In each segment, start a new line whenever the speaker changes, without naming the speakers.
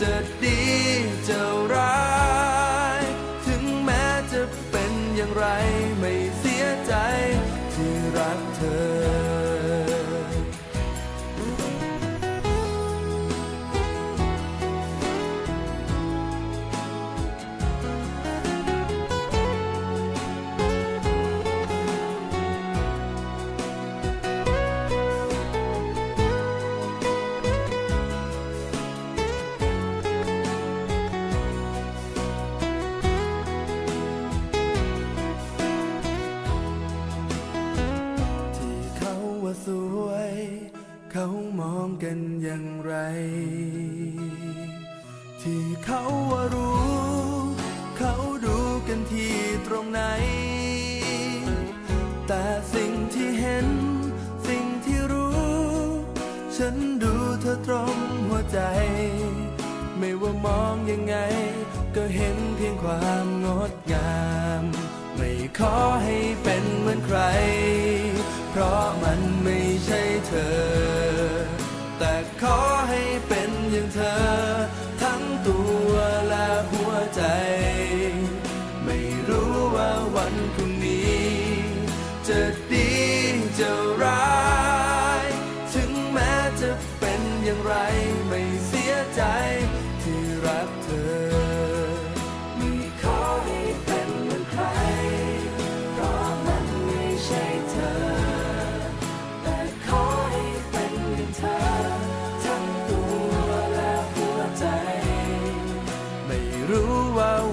จะดี กันอย่างไร ที่เขาว่ารู้ เขาดูกันที่ตรงไหน แต่สิ่งที่เห็น สิ่งที่รู้ ฉันดูเธอตรงหัวใจ ไม่ว่ามองยังไง ก็เห็นเพียงความงดงาม ไม่ขอให้เป็นเหมือนใคร ขอให้เป็นอย่างเธอ ทั้งตัวและหัวใจ ไม่รู้ว่าวันพรุ่งนี้ จะดีจะร้าย ถึงแม้จะเป็นอย่างไร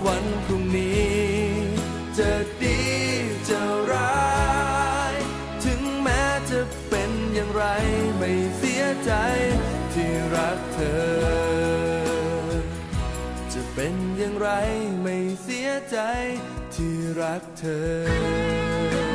วันพรุ่งนี้ จะดีจะร้าย ถึงแม้จะเป็นอย่างไรไม่เสียใจที่รักเธอ จะเป็นอย่างไรไม่เสียใจที่รักเธอ